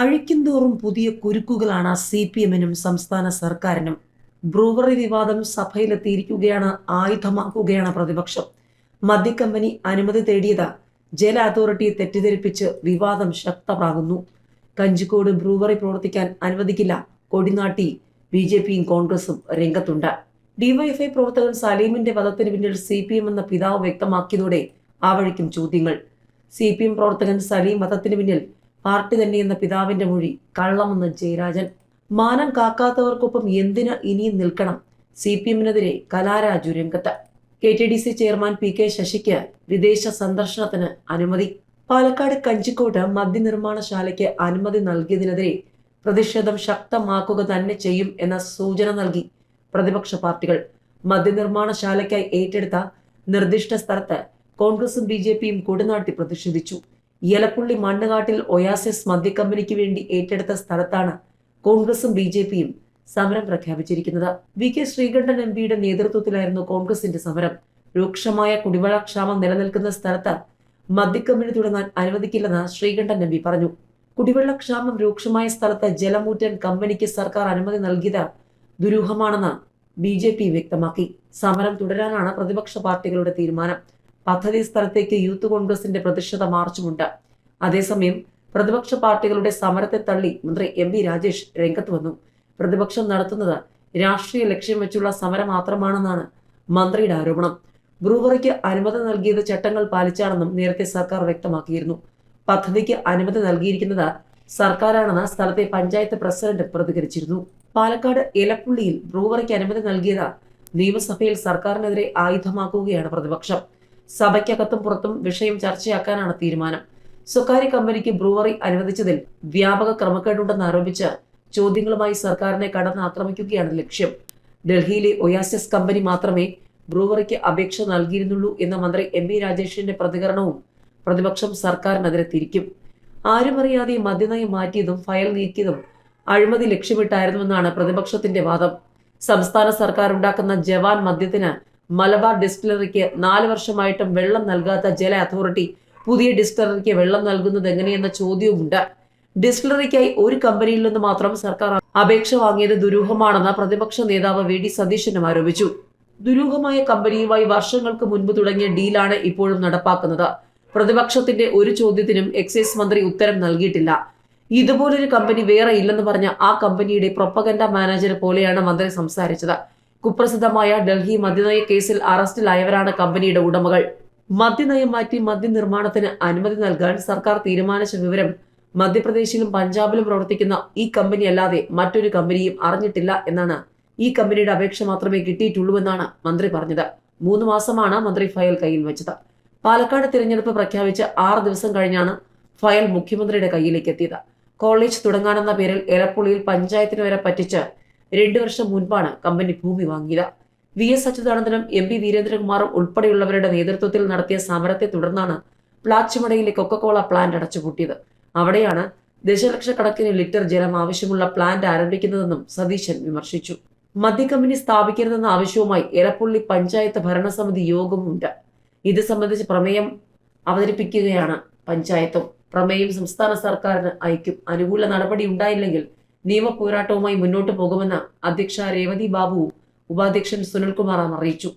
അഴിക്കുന്തോറും പുതിയ കുരുക്കുകളാണ് C P എമ്മിനും സംസ്ഥാന സർക്കാരിനും. ബ്രൂവറി വിവാദം സഭയിലെത്തിയിരിക്കുകയാണ് ആയുധമാക്കുകയാണ് പ്രതിപക്ഷം. മദ്യക്കമ്പനി അനുമതി തേടിയത് ജല അതോറിറ്റിയെ തെറ്റിദ്ധരിപ്പിച്ച് വിവാദം ശക്തമാകുന്നു. കഞ്ചിക്കോട് ബ്രൂവറി പ്രവർത്തിക്കാൻ അനുവദിക്കില്ല. കൊടിനാട്ടി ബി ജെ പിയും കോൺഗ്രസും രംഗത്തുണ്ട്. ഡിവൈഎഫ്ഐ പ്രവർത്തകൻ സലീമിന്റെ വധത്തിന് പിന്നിൽ സി പി എം എന്ന പിതാവ് വ്യക്തമാക്കിയതോടെ ആ വഴിക്കും ചോദ്യങ്ങൾ. സി പി എം പ്രവർത്തകൻ സലീം വധത്തിന് പിന്നിൽ പാർട്ടി തന്നെ എന്ന പിതാവിന്റെ മൊഴി കള്ളമെന്ന് ജയരാജൻ. മാനം കാക്കാത്തവർക്കൊപ്പം എന്തിന് ഇനിയും നിൽക്കണം? സി പി എമ്മിനെതിരെ കലാരാജു രംഗത്ത്. K T D C chairman P K ശശിക്ക് വിദേശ സന്ദർശനത്തിന് അനുമതി. പാലക്കാട് കഞ്ചിക്കോട്ട് മദ്യനിർമ്മാണശാലയ്ക്ക് അനുമതി നൽകിയതിനെതിരെ പ്രതിഷേധം ശക്തമാക്കുക തന്നെ ചെയ്യും എന്ന സൂചന നൽകി പ്രതിപക്ഷ പാർട്ടികൾ. മദ്യനിർമ്മാണശാലയ്ക്കായി ഏറ്റെടുത്ത നിർദ്ദിഷ്ട സ്ഥലത്ത് കോൺഗ്രസും ബി ജെ പിയും കൊടുനാട്ടി പ്രതിഷേധിച്ചു. യലപ്പുള്ളി മണ്ണുകാട്ടിൽ ഒയാസിസ് മദ്യക്കമ്പനിക്ക് വേണ്ടി ഏറ്റെടുത്ത സ്ഥലത്താണ് കോൺഗ്രസും ബി ജെ പിയും സമരം പ്രഖ്യാപിച്ചിരിക്കുന്നത്. വി കെ ശ്രീകണ്ഠൻ എം പിയുടെ നേതൃത്വത്തിലായിരുന്നു കോൺഗ്രസിന്റെ സമരം. രൂക്ഷമായ കുടിവെള്ളക്ഷാമം നിലനിൽക്കുന്ന സ്ഥലത്ത് മദ്യക്കമ്പനി തുടങ്ങാൻ അനുവദിക്കില്ലെന്ന് ശ്രീകണ്ഠൻ എം പി പറഞ്ഞു. കുടിവെള്ളക്ഷാമം രൂക്ഷമായ സ്ഥലത്ത് ജലമൂറ്റാൻ കമ്പനിക്ക് സർക്കാർ അനുമതി നൽകിയത് ദുരൂഹമാണെന്ന് ബി ജെ പി വ്യക്തമാക്കി. സമരം തുടരാനാണ് പ്രതിപക്ഷ പാർട്ടികളുടെ തീരുമാനം. പദ്ധതി സ്ഥലത്തേക്ക് യൂത്ത് കോൺഗ്രസിന്റെ പ്രതിഷേധ മാർച്ചുമുണ്ട്. അതേസമയം പ്രതിപക്ഷ പാർട്ടികളുടെ സമരത്തെ തള്ളി മന്ത്രി എം വി രാജേഷ് രംഗത്ത് വന്നു. പ്രതിപക്ഷം നടത്തുന്നത് രാഷ്ട്രീയ ലക്ഷ്യം വെച്ചുള്ള സമരം മാത്രമാണെന്നാണ് മന്ത്രിയുടെ ആരോപണം. ബ്രൂവറിക്ക് അനുമതി നൽകിയത് ചട്ടങ്ങൾ പാലിച്ചാണെന്നും നേരത്തെ സർക്കാർ വ്യക്തമാക്കിയിരുന്നു. പദ്ധതിക്ക് അനുമതി നൽകിയിരിക്കുന്നത് സർക്കാരാണെന്ന് സ്ഥലത്തെ പഞ്ചായത്ത് പ്രസിഡന്റ് പ്രതികരിച്ചിരുന്നു. പാലക്കാട് ഇലപ്പുള്ളിയിൽ ബ്രൂവറിക്ക് അനുമതി നൽകിയത് നിയമസഭയിൽ സർക്കാരിനെതിരെ ആയുധമാക്കുകയാണ് പ്രതിപക്ഷം. സഭയ്ക്കകത്തും പുറത്തും വിഷയം ചർച്ചയാക്കാനാണ് തീരുമാനം. സ്വകാര്യ കമ്പനിക്ക് ബ്രൂവറി അനുവദിച്ചതിൽ വ്യാപക ക്രമക്കേടുണ്ടെന്ന് ആരോപിച്ച് ചോദ്യങ്ങളുമായി സർക്കാരിനെ കടന്ന് ആക്രമിക്കുകയാണ് ലക്ഷ്യം. ഡൽഹിയിലെ ഒയാസിസ് കമ്പനി മാത്രമേ ബ്രൂവറിക്ക് അപേക്ഷ നൽകിയിരുന്നുള്ളൂ എന്ന മന്ത്രി എം വി രാജേഷിന്റെ പ്രതികരണവും പ്രതിപക്ഷം സർക്കാരിനെതിരെ തിരിക്കും. ആരുമറിയാതെ മദ്യനയം മാറ്റിയതും ഫയൽ നീക്കിയതും അഴിമതി ലക്ഷ്യമിട്ടായിരുന്നുവെന്നാണ് പ്രതിപക്ഷത്തിന്റെ വാദം. സംസ്ഥാന സർക്കാർ ഉണ്ടാക്കുന്ന ജവാൻ മദ്യത്തിന് മലബാർ ഡിസ്റ്റിലറിക്ക് നാല് വർഷമായിട്ടും വെള്ളം നൽകാത്ത ജല അതോറിറ്റി പുതിയ ഡിസ്റ്റിലറിക്ക് വെള്ളം നൽകുന്നത് എങ്ങനെയെന്ന ചോദ്യവുമുണ്ട്. ഡിസ്റ്റിലറിക്കായി ഒരു കമ്പനിയിൽ നിന്ന് മാത്രം സർക്കാർ അപേക്ഷ വാങ്ങിയത് ദുരൂഹമാണെന്ന് പ്രതിപക്ഷ നേതാവ് വി ഡി സതീശനും ആരോപിച്ചു. ദുരൂഹമായ കമ്പനിയുമായി വർഷങ്ങൾക്ക് മുൻപ് തുടങ്ങിയ ഡീലാണ് ഇപ്പോഴും നടപ്പാക്കുന്നത്. പ്രതിപക്ഷത്തിന്റെ ഒരു ചോദ്യത്തിനും എക്സൈസ് മന്ത്രി ഉത്തരം നൽകിയിട്ടില്ല. ഇതുപോലൊരു കമ്പനി വേറെ ഇല്ലെന്ന് പറഞ്ഞ ആ കമ്പനിയുടെ പ്രൊപ്പഗൻഡ മാനേജർ പോലെയാണ് മന്ത്രി സംസാരിച്ചത്. കുപ്രസിദ്ധമായ ഡൽഹി മദ്യനയ കേസിൽ അറസ്റ്റിലായവരാണ് കമ്പനിയുടെ ഉടമകൾ. മദ്യനയം മാറ്റി മദ്യനിർമ്മാണത്തിന് അനുമതി നൽകാൻ സർക്കാർ തീരുമാനിച്ച വിവരം മധ്യപ്രദേശിലും പഞ്ചാബിലും പ്രവർത്തിക്കുന്ന ഈ കമ്പനി അല്ലാതെ മറ്റൊരു കമ്പനിയും അറിഞ്ഞിട്ടില്ല എന്നാണ് ഈ കമ്പനിയുടെ അപേക്ഷ മാത്രമേ കിട്ടിയിട്ടുള്ളൂവെന്നാണ് മന്ത്രി പറഞ്ഞത്. മൂന്ന് മാസമാണ് മന്ത്രി ഫയൽ കയ്യിൽ വെച്ചത്. പാലക്കാട് തിരഞ്ഞെടുപ്പ് പ്രഖ്യാപിച്ച് ആറ് ദിവസം കഴിഞ്ഞാണ് ഫയൽ മുഖ്യമന്ത്രിയുടെ കയ്യിലേക്ക് എത്തിയത്. കോളേജ് തുടങ്ങാനെന്ന പേരിൽ എലപ്പുള്ളിയിൽ പഞ്ചായത്തിന് വരെ പറ്റിച്ച് രണ്ടു വർഷം മുൻപാണ് കമ്പനി ഭൂമി വാങ്ങിയത്. വി എസ് അച്യുതാനന്ദനും എം പി വീരേന്ദ്രകുമാറും ഉൾപ്പെടെയുള്ളവരുടെ നേതൃത്വത്തിൽ നടത്തിയ സമരത്തെ തുടർന്നാണ് പ്ലാച്ചുമടയിലെ കൊക്കക്കോള പ്ലാന്റ് അടച്ചുപൂട്ടിയത്. അവിടെയാണ് ദശലക്ഷക്കണക്കിന് ലിറ്റർ ജലം ആവശ്യമുള്ള പ്ലാന്റ് ആരംഭിക്കുന്നതെന്നും സതീശൻ വിമർശിച്ചു. മദ്യക്കമ്പനി സ്ഥാപിക്കരുതെന്ന ആവശ്യവുമായി എലപ്പുള്ളി പഞ്ചായത്ത് ഭരണസമിതി യോഗമുണ്ട് ഇത് സംബന്ധിച്ച് പ്രമേയം അവതരിപ്പിക്കുകയാണ് പഞ്ചായത്തും. പ്രമേയം സംസ്ഥാന സർക്കാരിന് അയക്കും അനുകൂല നടപടി ഉണ്ടായില്ലെങ്കിൽ നിയമ പോരാട്ടവുമായി മുന്നോട്ട് പോകുമെന്ന് അധ്യക്ഷ രേവതി ബാബു ഉപാധ്യക്ഷൻ സുനിൽകുമാറാം അറിയിച്ചു.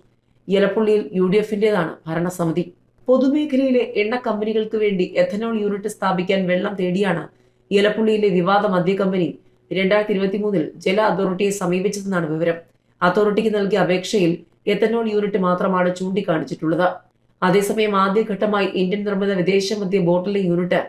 എലപ്പുള്ളിയിൽ യു ഡി എഫിന്റേതാണ് ഭരണസമിതി. പൊതുമേഖലയിലെ എണ്ണ കമ്പനികൾക്ക് വേണ്ടി എഥനോൾ യൂണിറ്റ് സ്ഥാപിക്കാൻ വെള്ളം തേടിയാണ് എലപ്പുള്ളിയിലെ വിവാദ മദ്യ കമ്പനി രണ്ടായിരത്തി ഇരുപത്തി മൂന്നിൽ ജല അതോറിറ്റിയെ സമീപിച്ചതെന്നാണ് വിവരം. അതോറിറ്റിക്ക് നൽകിയ അപേക്ഷയിൽ എഥനോൾ യൂണിറ്റ് മാത്രമാണ് ചൂണ്ടിക്കാണിച്ചിട്ടുള്ളത്. അതേസമയം ആദ്യഘട്ടമായി ഇന്ത്യൻ നിർമ്മിത വിദേശ മദ്യ ബോട്ടിലിംഗ് യൂണിറ്റ്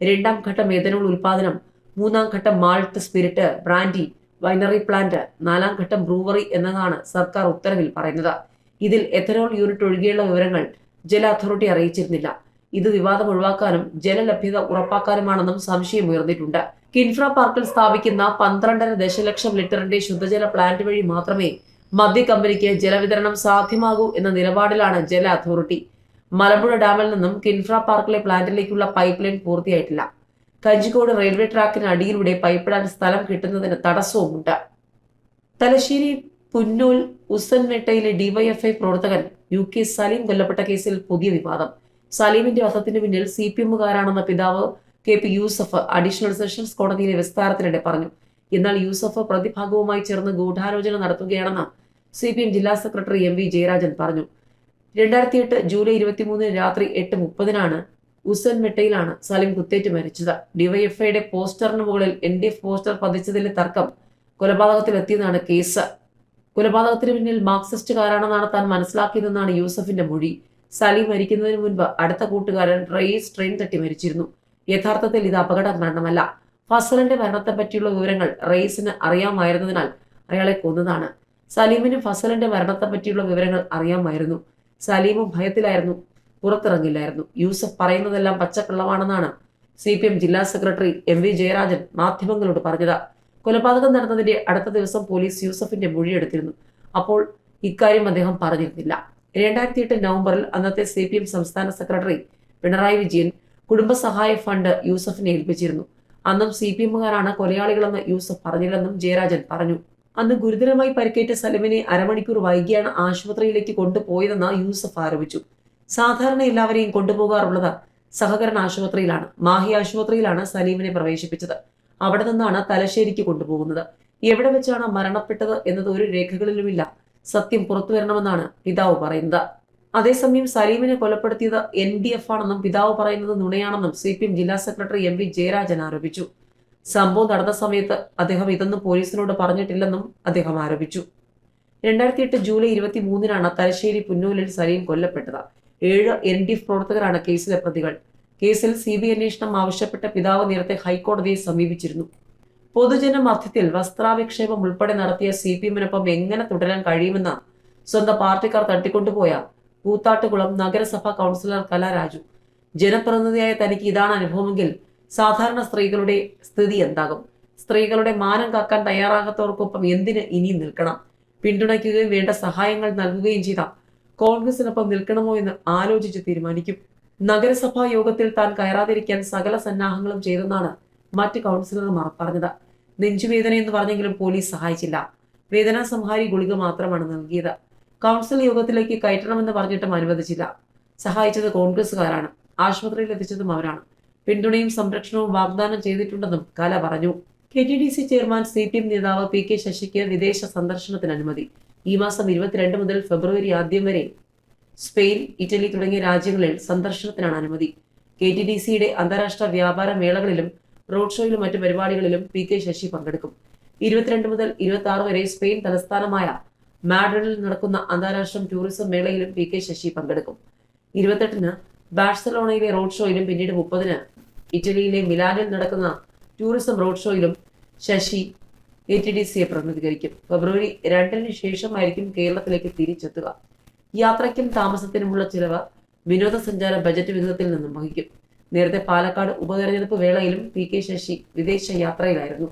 രണ്ടാം ഘട്ടം എഥനോൾ ഉൽപാദനം മൂന്നാം ഘട്ടം malt spirit brandy winery plant നാലാം ഘട്ടം ബ്രൂവറി എന്നതാണ് സർക്കാർ ഉത്തരവിൽ പറയുന്നത്. ഇതിൽ എഥനോൾ യൂണിറ്റ് ഒഴികെയുള്ള വിവരങ്ങൾ ജല അതോറിറ്റി അറിയിച്ചിരുന്നില്ല. ഇത് വിവാദം ഒഴിവാക്കാനും ജലലഭ്യത ഉറപ്പാക്കാനുമാണെന്നും സംശയം ഉയർന്നിട്ടുണ്ട്. കിൻഫ്ര പാർക്കിൽ സ്ഥാപിക്കുന്ന പന്ത്രണ്ടര ദശലക്ഷം ലിറ്ററിന്റെ ശുദ്ധജല പ്ലാന്റ് വഴി മാത്രമേ മദ്യ കമ്പനിക്ക് ജലവിതരണം സാധ്യമാകൂ എന്ന നിലപാടിലാണ് ജല അതോറിറ്റി മലമ്പുഴ ഡാമിൽ നിന്നും കിൻഫ്ര പാർക്കിലെ പ്ലാന്റിലേക്കുള്ള പൈപ്പ് ലൈൻ പൂർത്തിയായിട്ടില്ല. കഞ്ചിക്കോട് റെയിൽവേ ട്രാക്കിന് അടിയിലൂടെ പൈപ്പിടാൻ സ്ഥലം കിട്ടുന്നതിന് തടസ്സവുമുണ്ട്. തലശ്ശേരി പുന്നൂൽ ഉസൻമേട്ടയിലെ ഡിവൈഎഫ്ഐ പ്രവർത്തകൻ യു കെ സലീം കൊല്ലപ്പെട്ട കേസിൽ പുതിയ വിവാദം. സലീമിന്റെ വധത്തിന് പിന്നിൽ സി പി എമ്മുകാരാണെന്ന പിതാവ് K P Yusuf additional sessions കോടതിയിലെ വിസ്താരത്തിനിടെ പറഞ്ഞു. എന്നാൽ യൂസഫ് പ്രതിഭാഗവുമായി ചേർന്ന് ഗൂഢാലോചന നടത്തുകയാണെന്ന് സി പി എം ജില്ലാ സെക്രട്ടറി എം വി ജയരാജൻ പറഞ്ഞു. രണ്ടായിരത്തി എട്ട് ജൂലൈ ഇരുപത്തിമൂന്നിന് രാത്രി എട്ട് മുപ്പതിനാണ് ഉസൻ മെട്ടയിലാണ് സലിം കുത്തേറ്റ് മരിച്ചത്. ഡിവൈഎഫ്ഐയുടെ പോസ്റ്ററിന് മുകളിൽ എൻ ഡി എഫ് പോസ്റ്റർ പതിച്ചതിലെ തർക്കം കൊലപാതകത്തിലെത്തിയെന്നാണ് കേസ്. കൊലപാതകത്തിന് പിന്നിൽ മാർക്സിസ്റ്റുകാരാണെന്നാണ് താൻ മനസ്സിലാക്കിയതെന്നാണ് യൂസഫിന്റെ മൊഴി. സലിം മരിക്കുന്നതിന് മുൻപ് അടുത്ത കൂട്ടുകാരൻ റെയ്സ് ട്രെയിൻ തട്ടി മരിച്ചിരുന്നു. യഥാർത്ഥത്തിൽ ഇത് അപകട മരണമല്ല ഫസലിന്റെ മരണത്തെ പറ്റിയുള്ള വിവരങ്ങൾ റെയ്സിന് അറിയാമായിരുന്നതിനാൽ അയാളെ കൊന്നതാണ്. സലീമിന് ഫസലിന്റെ മരണത്തെ പറ്റിയുള്ള വിവരങ്ങൾ അറിയാമായിരുന്നു. സലീമും ഭയത്തിലായിരുന്നു. പുറത്തിറങ്ങില്ലായിരുന്നു. യൂസഫ് പറയുന്നതെല്ലാം പച്ചക്കള്ളമാണെന്നാണ് സി പി എം ജില്ലാ സെക്രട്ടറി എം വി ജയരാജൻ മാധ്യമങ്ങളോട് പറഞ്ഞത്. കൊലപാതകം നടന്നതിന്റെ അടുത്ത ദിവസം പോലീസ് യൂസഫിന്റെ മൊഴിയെടുത്തിരുന്നു അപ്പോൾ ഇക്കാര്യം അദ്ദേഹം പറഞ്ഞിരുന്നില്ല. രണ്ടായിരത്തി എട്ട് നവംബറിൽ അന്നത്തെ സി പി എം സംസ്ഥാന സെക്രട്ടറി പിണറായി വിജയൻ കുടുംബസഹായ ഫണ്ട് യൂസഫിനെ ഏൽപ്പിച്ചിരുന്നു. അന്നും സി പി എമ്മുകാരാണ് കൊലയാളികളെന്ന് യൂസഫ് പറഞ്ഞില്ലെന്നും ജയരാജൻ പറഞ്ഞു. അന്ന് ഗുരുതരമായി പരിക്കേറ്റ സലമിനെ അരമണിക്കൂർ വൈകിയാണ് ആശുപത്രിയിലേക്ക് കൊണ്ടുപോയതെന്ന് യൂസഫ് ആരോപിച്ചു. സാധാരണ എല്ലാവരെയും കൊണ്ടുപോകാറുള്ളത് സഹകരണ ആശുപത്രിയിലാണ്. മാഹി ആശുപത്രിയിലാണ് സലീമിനെ പ്രവേശിപ്പിച്ചത്. അവിടെ നിന്നാണ് തലശ്ശേരിക്ക് കൊണ്ടുപോകുന്നത്. എവിടെ വെച്ചാണ് മരണപ്പെട്ടത് എന്നത് ഒരു രേഖകളിലുമില്ല. സത്യം പുറത്തു വരണമെന്നാണ് പിതാവ് പറയുന്നത്. അതേസമയം സലീമിനെ കൊലപ്പെടുത്തിയത് എൻ ഡി എഫ് ആണെന്നും പിതാവ് പറയുന്നത് നുണയാണെന്നും സി പി എം ജില്ലാ സെക്രട്ടറി എം വി ജയരാജൻ ആരോപിച്ചു. സംഭവം നടന്ന സമയത്ത് അദ്ദേഹം ഇതൊന്നും പോലീസിനോട് പറഞ്ഞിട്ടില്ലെന്നും അദ്ദേഹം ആരോപിച്ചു. രണ്ടായിരത്തി എട്ട് ജൂലൈ ഇരുപത്തി മൂന്നിനാണ് തലശ്ശേരി പുന്നൂലിൽ സലീം കൊല്ലപ്പെട്ടത്. ഏഴ് എൻ ഡി എഫ് പ്രവർത്തകരാണ് കേസിലെ പ്രതികൾ. കേസിൽ സി ബി അന്വേഷണം ആവശ്യപ്പെട്ട പിതാവ് നേരത്തെ ഹൈക്കോടതിയെ സമീപിച്ചിരുന്നു. പൊതുജന മധ്യത്തിൽ വസ്ത്രാവിക്ഷേപം ഉൾപ്പെടെ നടത്തിയ സി പി എമ്മിനൊപ്പം എങ്ങനെ തുടരാൻ കഴിയുമെന്ന് സ്വന്തം പാർട്ടിക്കാർ തട്ടിക്കൊണ്ടുപോയ കൂത്താട്ടുകുളം നഗരസഭാ കൗൺസിലർ കലാരാജു ജനപ്രതിനിധിയായ തനിക്ക് ഇതാണ് അനുഭവമെങ്കിൽ സാധാരണ സ്ത്രീകളുടെ സ്ഥിതി എന്താകും? സ്ത്രീകളുടെ മാനം കാക്കാൻ തയ്യാറാകാത്തവർക്കൊപ്പം എന്തിന് ഇനിയും നിൽക്കണം? പിന്തുണയ്ക്കുകയും വേണ്ട സഹായങ്ങൾ നൽകുകയും ചെയ്ത കോൺഗ്രസിനൊപ്പം നിൽക്കണമോ എന്ന് ആലോചിച്ച് തീരുമാനിക്കും. നഗരസഭാ യോഗത്തിൽ താൻ കയറാതിരിക്കാൻ സകല സന്നാഹങ്ങളും ചെയ്തെന്നാണ് മറ്റ് കൗൺസിലർമാർ പറഞ്ഞത്. നെഞ്ചുവേദന എന്ന് പറഞ്ഞെങ്കിലും പോലീസ് സഹായിച്ചില്ല. വേദനാ സംഹാരി ഗുളിക മാത്രമാണ് നൽകിയത്. കൗൺസിൽ യോഗത്തിലേക്ക് കയറ്റണമെന്ന് പറഞ്ഞിട്ടും അനുവദിച്ചില്ല. സഹായിച്ചത് കോൺഗ്രസുകാരാണ് ആശുപത്രിയിൽ എത്തിച്ചതും അവരാണ്. പിന്തുണയും സംരക്ഷണവും വാഗ്ദാനം ചെയ്തിട്ടുണ്ടെന്നും കല പറഞ്ഞു. K T D C chairman C P M നേതാവ് പി കെ ശശിക്ക് വിദേശ സന്ദർശനത്തിന് അനുമതി. ഈ മാസം ഇരുപത്തിരണ്ട് മുതൽ ഫെബ്രുവരി ആദ്യം വരെ സ്പെയിൻ ഇറ്റലി തുടങ്ങിയ രാജ്യങ്ങളിൽ സന്ദർശനത്തിനാണ് അനുമതി. കെ ടി ഡി സിയുടെ അന്താരാഷ്ട്ര വ്യാപാര മേളകളിലും റോഡ് ഷോയിലും മറ്റു പരിപാടികളിലും പി കെ ശശി പങ്കെടുക്കും. ഇരുപത്തിരണ്ട് മുതൽ ഇരുപത്തി ആറ് വരെ സ്പെയിൻ തലസ്ഥാനമായ മാഡ്രിഡിൽ നടക്കുന്ന അന്താരാഷ്ട്ര ടൂറിസം മേളയിലും പി കെ ശശി പങ്കെടുക്കും. ഇരുപത്തെട്ടിന് ബാഴ്സലോണയിലെ റോഡ് ഷോയിലും പിന്നീട് മുപ്പതിന് ഇറ്റലിയിലെ മിലാനിൽ നടക്കുന്ന ടൂറിസം റോഡ് ഷോയിലും ശശി എ ടി ഡി സിയെ പ്രതിനിധീകരിക്കും. ഫെബ്രുവരി രണ്ടിന് ശേഷമായിരിക്കും കേരളത്തിലേക്ക് തിരിച്ചെത്തുക. യാത്രയ്ക്കും താമസത്തിനുമുള്ള ചിലവ് വിനോദസഞ്ചാര ബജറ്റ് വിഹിതത്തിൽ നിന്നും വഹിക്കും. നേരത്തെ പാലക്കാട് ഉപതെരഞ്ഞെടുപ്പ് വേളയിലും പി കെ ശശി വിദേശ യാത്രയിലായിരുന്നു